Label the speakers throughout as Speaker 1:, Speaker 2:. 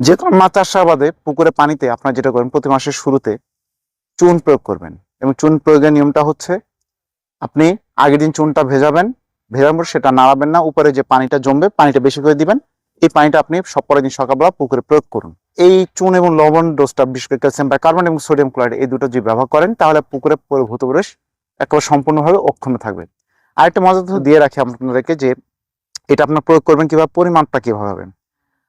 Speaker 1: যে কোনো মাছ চাষাবাদে পুকুরে পানিতে আপনারা যেটা করবেন, প্রতি মাসের শুরুতে চুন প্রয়োগ করবেন। এবং চুন প্রয়োগের নিয়মটা হচ্ছে, আপনি আগের দিন চুনটা ভেজাবেন ভেজার পর সেটা নাড়াবেন না, উপরে যে পানিটা জমবে, পানিটা বেশি করে দিবেন, এই পানিটা আপনি সব পরের দিন সকালবেলা পুকুরে প্রয়োগ করুন। এই চুন এবং লবণ ডোজটা বিশেষ করে ক্যালসিয়াম কার্বন এবং সোডিয়াম ক্লোরাইড এই দুটো যদি ব্যবহার করেন, তাহলে পুকুরে ভূত প্রবেশ একেবারে সম্পূর্ণভাবে অক্ষুণ্ণ থাকবে। আরেকটা মজা দিয়ে রাখি আপনাদেরকে যে, এটা আপনার প্রয়োগ করবেন কীভাবে পরিমাণটা কীভাবে হবেন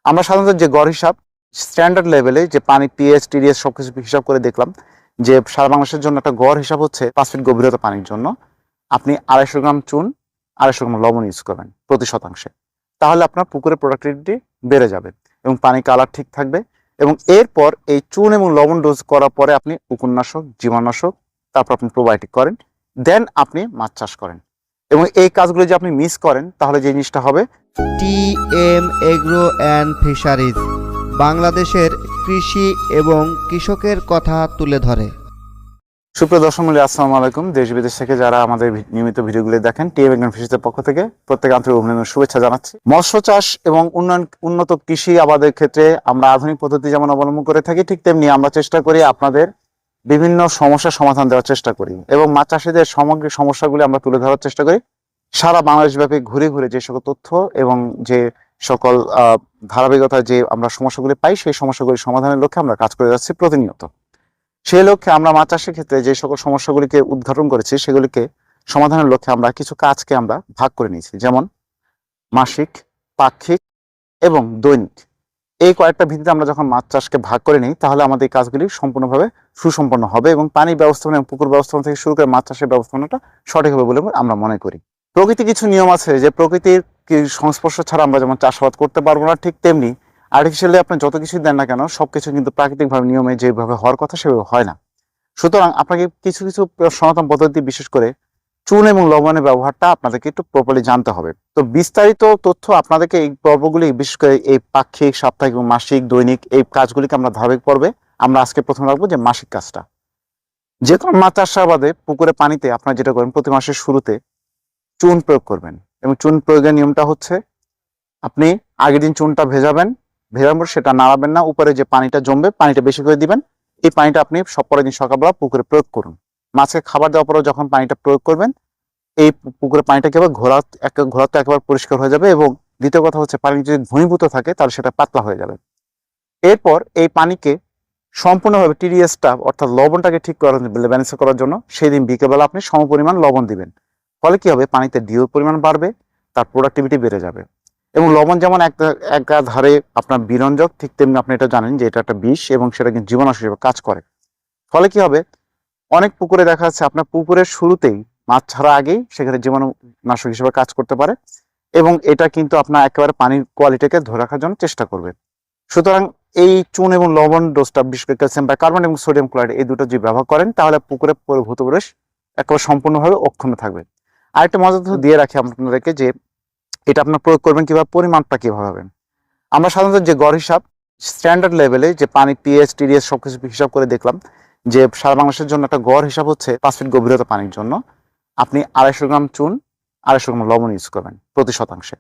Speaker 1: আমরা সাধারণত যে গড় হিসাব স্ট্যান্ডার্ড লেভেলে যে পানি পিএইচ টিডিএস সবকিছু হিসাব করে দেখলাম যে সারা বাংলাদেশের জন্য একটা গড় হিসাব হচ্ছে পাঁচ ফিট গভীরতা পানির জন্য। আপনি আড়াইশো গ্রাম চুন, আড়াইশো গ্রাম লবণ ইউজ করবেন প্রতি শতাংশে। তাহলে আপনার পুকুরের প্রোডাক্টিভিটি বেড়ে যাবে এবং পানি কালার ঠিক থাকবে এবং এরপর এই চুন এবং লবণ ডোজ করার পরে আপনি উপন্যাসক, জীবাণুনাশক, তারপর আপনি প্রোবায়োটিক করেন দেন আপনি মাছ চাষ করেন। এবং এই কাজগুলো যে আপনি মিস করেন তাহলে যে জিনিসটা হবে
Speaker 2: T M agro and fisheries বাংলাদেশের কৃষি এবং কৃষকের কথা তুলে ধরে।
Speaker 1: সুপ্রিয় দর্শক মূল্য আসসালামু আলাইকুম। দেশ বিদেশ থেকে যারা আমাদের নিয়মিত ভিডিওগুলি দেখেন টিএম এগ্রো ফিশিসের পক্ষ থেকে প্রত্যেক আন্তরিক অভিনন্দন শুভেচ্ছা জানাচ্ছি। মৎস্য চাষ এবং উন্নয়ন উন্নত কৃষি আবাদের ক্ষেত্রে আমরা আধুনিক পদ্ধতি যেমন অবলম্বন করে থাকি ঠিক তেমনি আমরা চেষ্টা করি আপনাদের বিভিন্ন সমস্যার সমাধান দেওয়ার চেষ্টা করি এবং মাছ চাষিদের সামগ্রিক সমস্যাগুলি আমরা তুলে ধরার চেষ্টা করি। সারা বাংলাদেশ ব্যাপী ঘুরে ঘুরে যে সকল তথ্য এবং যে সকল ধারাবাহিকতা যে আমরা সমস্যাগুলি পাই, সেই সমস্যাগুলি সমাধানের লক্ষ্যে আমরা কাজ করে যাচ্ছি প্রতিনিয়ত। সেই লক্ষ্যে আমরা মাছ চাষের ক্ষেত্রে যে সকল সমস্যাগুলিকে উদ্ঘাটন করেছি, সেগুলিকে সমাধানের লক্ষ্যে আমরা কিছু কাজকে আমরা ভাগ করে নিয়েছি। যেমন মাসিক, পাক্ষিক এবং দৈনিক। এই কয়েকটা ভিত্তিতে আমরা যখন মাছ চাষকে ভাগ করে নিই, তাহলে আমাদের এই কাজগুলি সম্পূর্ণভাবে সুসম্পন্ন হবে এবং পানি ব্যবস্থাপনা এবং পুকুর ব্যবস্থাপনা থেকে শুরু করে মাছ চাষের ব্যবস্থাপনাটা সঠিক হবে বলে আমরা মনে করি। প্রকৃতি কিছু নিয়ম আছে যে প্রকৃতির সংস্পর্শ ছাড়া আমরা যেমন চাষাবাদ করতে পারব না ঠিক তেমনি আর্টিফিশিয়ালি আপনি যত কিছু দেন না কেন সব কিছু কিন্তু প্রাকৃতিকভাবে নিয়মে যেভাবে হওয়ার কথা সেভাবে হয় না। সুতরাং আপনাকে কিছু কিছু সনাতন পদ্ধতি বিশেষ করে চুন এবং লবণের ব্যবহারটা আপনাদেরকে একটু প্রপারলি জানতে হবে। তো বিস্তারিত তথ্য আপনাদেরকে এই পর্বগুলি, বিশেষ করে এই পাক্ষিক, সাপ্তাহিক এবং মাসিক, দৈনিক এই কাজগুলিকে আমরা ধারাবাহিক পর্বে আমরা আজকে প্রথমে রাখব যে মাসিক কাজটা। যে কোনো মাছ চাষাবাদে পুকুরে পানিতে আপনারা যেটা করেন প্রতি মাসের শুরুতে চুন প্রয়োগ করবেন এবং চুন প্রয়োগের নিয়মটা হচ্ছে আপনি আগের দিন চুনটা ভেজাবেন ভেজার পর সেটা নাড়াবেন না, উপরে যে পানিটা জমবে পানিটা বেশি করে দিবেন, এই পানিটা আপনি সব পরের দিন সকালবেলা পুকুরে প্রয়োগ করুন। মাছকে খাবার দেওয়ার পরে যখন পানিটা প্রয়োগ করবেন এই পুকুরের পুকুরে পানিটা একেবারে ঘোরা ঘোরাতে একেবারে পরিষ্কার হয়ে যাবে এবং দ্বিতীয় কথা হচ্ছে পানি যদি ঘনীভূত থাকে তাহলে সেটা পাতলা হয়ে যাবে। এরপর এই পানিকে সম্পূর্ণভাবে টিডিএসটা অর্থাৎ লবণটাকে ঠিক করার ব্যালেন্স করার জন্য সেই দিন বিকেলবেলা আপনি সমপরিমাণ লবণ দিবেন। ফলে কি হবে? পানিতে ডিওর পরিমাণ বাড়বে, তার প্রোডাক্টিভিটি বেড়ে যাবে। এবং লবণ যেমন এক ধারে আপনার বিরঞ্জক, ঠিক তেমনি আপনি এটা জানেন যে এটা একটা বিষ এবং সেটা কিন্তু জীবাণু হিসেবে কাজ করে। ফলে কি হবে? অনেক পুকুরে দেখা যাচ্ছে আপনার পুকুরের শুরুতেই, মাছ ছাড়া আগেই সেখানে জীবাণুনাশক হিসেবে কাজ করতে পারে এবং এটা কিন্তু আপনার একেবারে পানির কোয়ালিটিকে ধরে রাখার জন্য চেষ্টা করবে। সুতরাং এই চুন এবং লবণ ডোজটা বিশেষ করে ক্যালসিয়াম কার্বন এবং সোডিয়াম ক্লোরাইড এই দুটো যদি ব্যবহার করেন, তাহলে পুকুরে ভূত প্রবেশ একেবারে সম্পূর্ণভাবে অক্ষুণ্ণ থাকবে। আরেকটা মজা তো দিয়ে রাখি আপনাদেরকে যে, এটা আপনার প্রয়োগ করবেন কীভাবে, পরিমাণটা কীভাবে হবেন আমরা সাধারণত যে গড় হিসাব স্ট্যান্ডার্ড লেভেলে যে পানি পিএইচ টিডিএস সবকিছু হিসাব করে দেখলাম যে সারা বাংলাদেশের জন্য একটা গড় হিসাব হচ্ছে পাঁচ ফিট গভীরতা পানির জন্য, আপনি আড়াইশো গ্রাম চুন, আড়াইশো গ্রাম লবণ ইউজ করবেন প্রতি শতাংশে।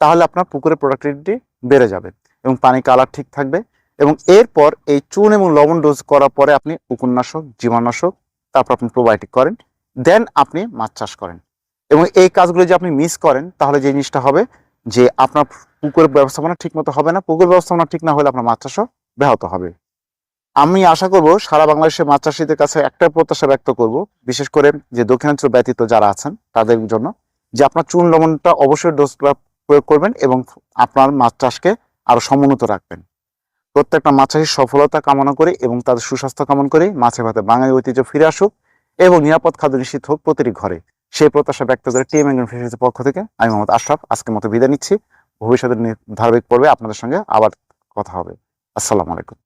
Speaker 1: তাহলে আপনার পুকুরের প্রোডাক্টিভিটি বেড়ে যাবে এবং পানি কালার ঠিক থাকবে এবং এরপর এই চুন এবং লবণ ডোজ করার পরে আপনি উপন্যাসক, জীবাণুনাশক, তারপর আপনি প্রোবায়োটিক করেন দেন আপনি মাছ চাষ করেন। এবং এই কাজগুলো যে আপনি মিস করেন, তাহলে যে জিনিসটা হবে যে আপনার পুকুরের ব্যবস্থাপনা ঠিক মতো হবে না, পুকুর ব্যবস্থাপনা ঠিক না হলে আপনার মাছ চাষও ব্যাহত হবে। আমি আশা করব সারা বাংলাদেশের মাছ চাষিদের কাছে একটা প্রত্যাশা ব্যক্ত করব, বিশেষ করে যে দক্ষিণাঞ্চল ব্যতীত যারা আছেন তাদের জন্য, যে আপনার চুন লবণটা অবশ্যই ডোজটা প্রয়োগ করবেন এবং আপনার মাছ চাষকে আরও সমুন্নত রাখবেন। প্রত্যেকটা মাছ চাষির সফলতা কামনা করে এবং তাদের সুস্বাস্থ্য কামনা করে। মাছে ভাতে বাঙালি ঐতিহ্য ফিরে আসুক এবং নিরাপদ খাদ্য নিশ্চিত হোক প্রতিটি ঘরে। সেই প্রত্যাশা ব্যক্ত করে টিএম ফিশারিজের পক্ষ থেকে আমি মোহাম্মদ আশরাফ আজকের মতো বিদায় নিচ্ছি। ভবিষ্যতের ধারাবাহিক পর্বে আপনাদের সঙ্গে আবার কথা হবে। আসসালামু আলাইকুম।